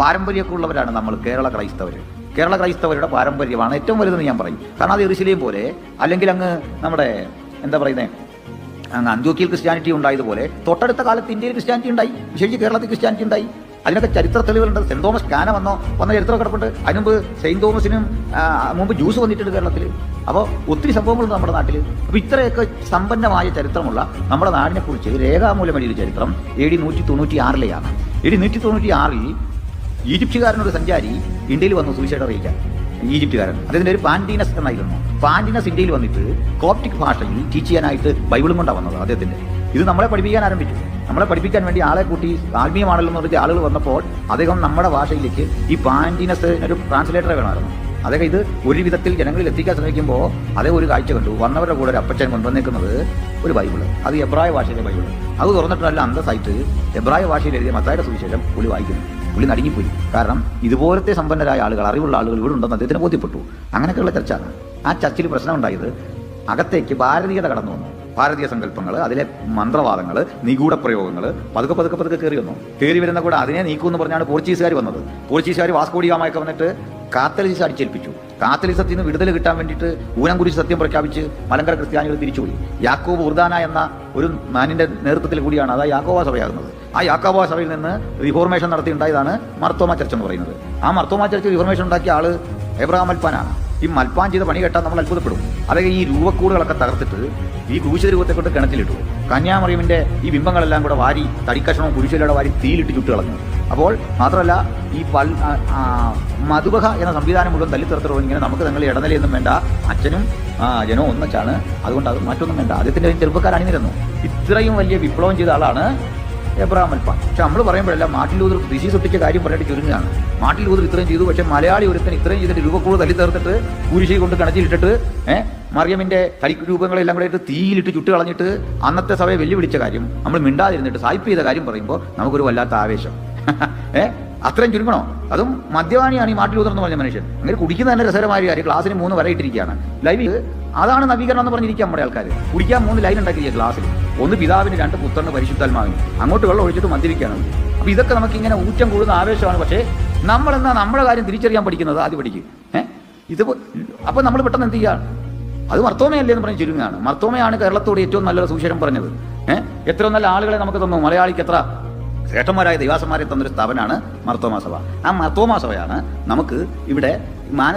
പാരമ്പര്യമൊക്കെ ഉള്ളവരാണ് നമ്മൾ കേരള ക്രൈസ്തവർ കേരള ക്രൈസ്തവരുടെ പാരമ്പര്യമാണ് ഏറ്റവും വലുതെന്ന് ഞാൻ പറയും. കാരണം അത് എറിശിലെയും പോലെ അല്ലെങ്കിൽ അങ്ങ് നമ്മുടെ എന്താ പറയുന്നത് അങ്ങ് അന്ത്യോക്കിയിൽ ക്രിസ്ത്യാനിറ്റി ഉണ്ടായതുപോലെ തൊട്ടടുത്ത കാലത്ത് ഇന്ത്യയിൽ ക്രിസ്ത്യാനിറ്റി ഉണ്ടായി. വിശേഷിച്ച് കേരളത്തിൽ ക്രിസ്ത്യാനിറ്റി ഉണ്ടായി. അതിനൊക്കെ ചരിത്ര തെളിവുകളുണ്ട്. സെന്റ് തോമസ് കാന വന്നോ വന്ന ചരിത്രം കിടപ്പുണ്ട്. അതിന് മുമ്പ് സെയിന്റ് തോമസിനും മുമ്പ് ജ്യൂസ് വന്നിട്ടുണ്ട് കേരളത്തിൽ. അപ്പോൾ ഒത്തിരി സംഭവങ്ങളുണ്ട് നമ്മുടെ നാട്ടിൽ അപ്പോൾ ഇത്രയൊക്കെ സമ്പന്നമായ ചരിത്രമുള്ള നമ്മുടെ നാടിനെക്കുറിച്ച് രേഖാമൂലം എഴുതിയ ചരിത്രം എ ഡി നൂറ്റി തൊണ്ണൂറ്റി ആറിലെയാണ് എ ഡി നൂറ്റി തൊണ്ണൂറ്റി ആറിൽ ഈജിപ്തുകാരനൊരു സഞ്ചാരി ഇന്ത്യയിൽ വന്നു സുവിശേഷം അറിയിക്കാൻ. ഈജിപ്തുകാരൻ. അദ്ദേഹത്തിന്റെ ഒരു പാൻഡീനസ് എന്നായിരുന്നു. പാൻഡീനസ് ഇന്ത്യയിൽ വന്നിട്ട് കോപ്റ്റിക് ഭാഷയിൽ ടീച്ച് ചെയ്യാനായിട്ട് ബൈബിളും കൊണ്ടാണ് വന്നത് അദ്ദേഹത്തിന്റെ. ഇത് നമ്മളെ പഠിപ്പിക്കാൻ ആരംഭിച്ചു. നമ്മളെ പഠിപ്പിക്കാൻ വേണ്ടി ആളെ കൂട്ടി ആത്മീയമാണല്ലോ എന്ന് ആളുകൾ വന്നപ്പോൾ അദ്ദേഹം നമ്മുടെ ഭാഷയിലേക്ക് ഈ പാൻഡീനസ് ഒരു ട്രാൻസ്ലേറ്ററെ വേണമായിരുന്നു. അദ്ദേഹം ഇത് ഒരു വിധത്തിൽ ജനങ്ങളിൽ എത്തിക്കാൻ ശ്രമിക്കുമ്പോൾ അതേ ഒരു കാഴ്ച കണ്ടു. വന്നവരുടെ കൂടെ ഒരു അപ്പച്ചൻ കൊണ്ടുവന്നേക്കുന്നത് ഒരു ബൈബിൾ അത് എബ്രായ ഭാഷയിലെ ബൈബിൾ അത് തുറന്നിട്ട് അന്ത അന്തസ്സായിട്ട് എബ്രായ ഭാഷയിൽ എഴുതിയ മത്തായുടെ സുവിശേഷം പുള്ളി വായിക്കുന്നു. പുള്ളി നടുങ്ങിപ്പോയി കാരണം ഇതുപോലത്തെ സമ്പന്നരായ ആളുകൾ അറിവുള്ള ആളുകൾ ഇവിടെ ഉണ്ടെന്ന് അദ്ദേഹത്തിന് ബോധ്യപ്പെട്ടു. അങ്ങനെയൊക്കെയുള്ള ചർച്ച. ആ ചർച്ചയിൽ പ്രശ്നം ഉണ്ടായത് അകത്തേക്ക് ഭാരതീയത കടന്നു വന്നു. ഭാരതീയ സങ്കല്പങ്ങൾ അതിലെ മന്ത്രവാദങ്ങൾ നിഗൂഢ പ്രയോഗങ്ങൾ പതുക്കെ പതുക്കെ പതുക്കെ കയറി വന്നു. കയറി വരുന്ന കൂടെ അതിനെ നീക്കൂ നീക്കുമെന്ന് പറഞ്ഞാണ് പോർച്ചുഗീസുകാർ വന്നത്. പോർച്ചുഗീസുകാർ വാസ്കോഡിയാമയൊക്കെ വന്നിട്ട് കാത്തലിസ് അടിച്ചേൽപ്പിച്ചു. കാത്തലിസത്തിൽ നിന്ന് വിടുതൽ കിട്ടാൻ വേണ്ടിയിട്ട് ഊനംകുരിശ് സത്യം പ്രഖ്യാപിച്ച് മലങ്കര ക്രിസ്ത്യാനികൾ തിരിച്ചുപോയി. യാക്കോബ് ഉർദാന എന്ന ഒരു മാനിന്റെ നേതൃത്വത്തിൽ കൂടിയാണ് അതായത് യാക്കോബ സഭയാകുന്നത്. ആ യാക്കോബ സഭയിൽ നിന്ന് റിഫോർമേഷൻ നടത്തി ഉണ്ടായതാണ് മർത്തോമ ചർച്ച് എന്ന് പറയുന്നത്. ആ മർത്തോമ ചർച്ച് റിഫോർമേഷൻ ഉണ്ടാക്കിയ ആൾ എബ്രഹാം മൽപ്പാനാണ് ഈ മൽപ്പാൻ ചെയ്ത പണി കേട്ടാൽ നമ്മൾ അത്ഭുതപ്പെടും. അതൊക്കെ ഈ രൂപക്കൂടുകളൊക്കെ തകർത്തിട്ട് ഈ കുരിശ രൂപത്തെ കൊണ്ട് കിണറ്റിലിട്ടു. കന്യാമറിയമിന്റെ ഈ ബിംബങ്ങളെല്ലാം കൂടെ വാരി തടിക്കഷണവും കുരിശിലൂടെ വാരി തീയിലിട്ട് ചുട്ട് കളഞ്ഞു. അപ്പോൾ മാത്രമല്ല ഈ പൽ മധുബഹ എന്ന സംവിധാനം മുഴുവൻ തല്ലിത്തറത്തിറോ ഇങ്ങനെ നമുക്ക് നിങ്ങൾ ഇടനിലയൊന്നും വേണ്ട അച്ഛനും ജനവും ഒന്നച്ചാണ്. അതുകൊണ്ട് അത് മറ്റൊന്നും വേണ്ട. അദ്ദേഹത്തിന്റെ ചെറുപ്പക്കാർ അണിനിരുന്നു ഇത്രയും വലിയ വിപ്ലവം ചെയ്ത ആളാണ് എബ്രഹാം പക്ഷെ നമ്മൾ പറയുമ്പോഴല്ല മാർട്ടിൻ ലൂതർ ദിശി സൃഷ്ടിച്ച കാര്യം പറഞ്ഞിട്ട് ചുരുങ്ങാണ് മാർട്ടിൻ ലൂതർ ഇത്രയും ചെയ്തു പക്ഷെ മലയാളി ഒരുത്തൻ ഇത്രയും ചെയ്തിട്ട് രൂപക്കൂട് തല്ലി തീർത്തിട്ട് കുരിശി കൊണ്ട് കണച്ചിലിട്ടിട്ട് ഏഹ് മറിയമിന്റെ തരി രൂപങ്ങളെല്ലാം കൂടെ തീയിലിട്ട് ചുട്ട് കളഞ്ഞിട്ട് അന്നത്തെ സഭയെ വെല്ലുവിളിച്ച കാര്യം നമ്മൾ മിണ്ടാതിരുന്നിട്ട് സായിപ്പ് ചെയ്ത കാര്യം പറയുമ്പോൾ നമുക്കൊരു വല്ലാത്ത ആവേശം. ഏഹ് അത്രയും ചുരുങ്ങണോ? അതും മദ്യപാനിയാണ് ഈ മാട്ടിൽ എന്ന് പറഞ്ഞ മനുഷ്യൻ. അങ്ങനെ കുടിക്കുന്ന തന്നെ രസകരമായ കാര്യം ക്ലാസ്സിന് മൂന്ന് വരെ ഇട്ടിരിക്കുകയാണ്. ലൈവ് അതാണ് നവീകരണം എന്ന് പറഞ്ഞിരിക്കുക നമ്മുടെ ആൾക്കാർ കുടിക്കാൻ മൂന്ന് ലൈൻ ഉണ്ടാക്കിയിരിക്കുക ക്ലാസ്സിൽ ഒന്ന് പിതാവിന് രണ്ട് പുത്രന് പരിശുദ്ധാത്മാവിന്. അങ്ങോട്ട് വെള്ളം ഒഴിച്ചിട്ട് മദ്യപിക്കുകയാണ് അപ്പൊ ഇതൊക്കെ നമുക്ക് ഇങ്ങനെ ഊറ്റം കൂടുന്ന ആവേശമാണ്. പക്ഷേ നമ്മളെന്നാ നമ്മുടെ കാര്യം തിരിച്ചറിയാൻ പഠിക്കുന്നത് ആദ്യം പഠിക്കും. ഏഹ് ഇത് അപ്പൊ നമ്മൾ പെട്ടെന്ന് എന്ത് ചെയ്യുക അത് മർത്തോമയല്ലേ എന്ന് പറഞ്ഞ് ചുരുങ്ങാണ് മർത്തോമയാണ് കേരളത്തോട് ഏറ്റവും നല്ലൊരു സുശേഷം പറഞ്ഞത്. ഏഹ് എത്ര നല്ല ആളുകളെ നമുക്ക് തന്നു. മലയാളിക്ക് എത്ര? ശ്രേഷ്ഠന്മാരായ ദൈവാസന്മാരെ തന്നൊരു സ്ഥാപനമാണ് മർത്തോമാ സഭ. ആ മർത്തോമാ സഭയാണ് നമുക്ക് ഇവിടെ മാനസ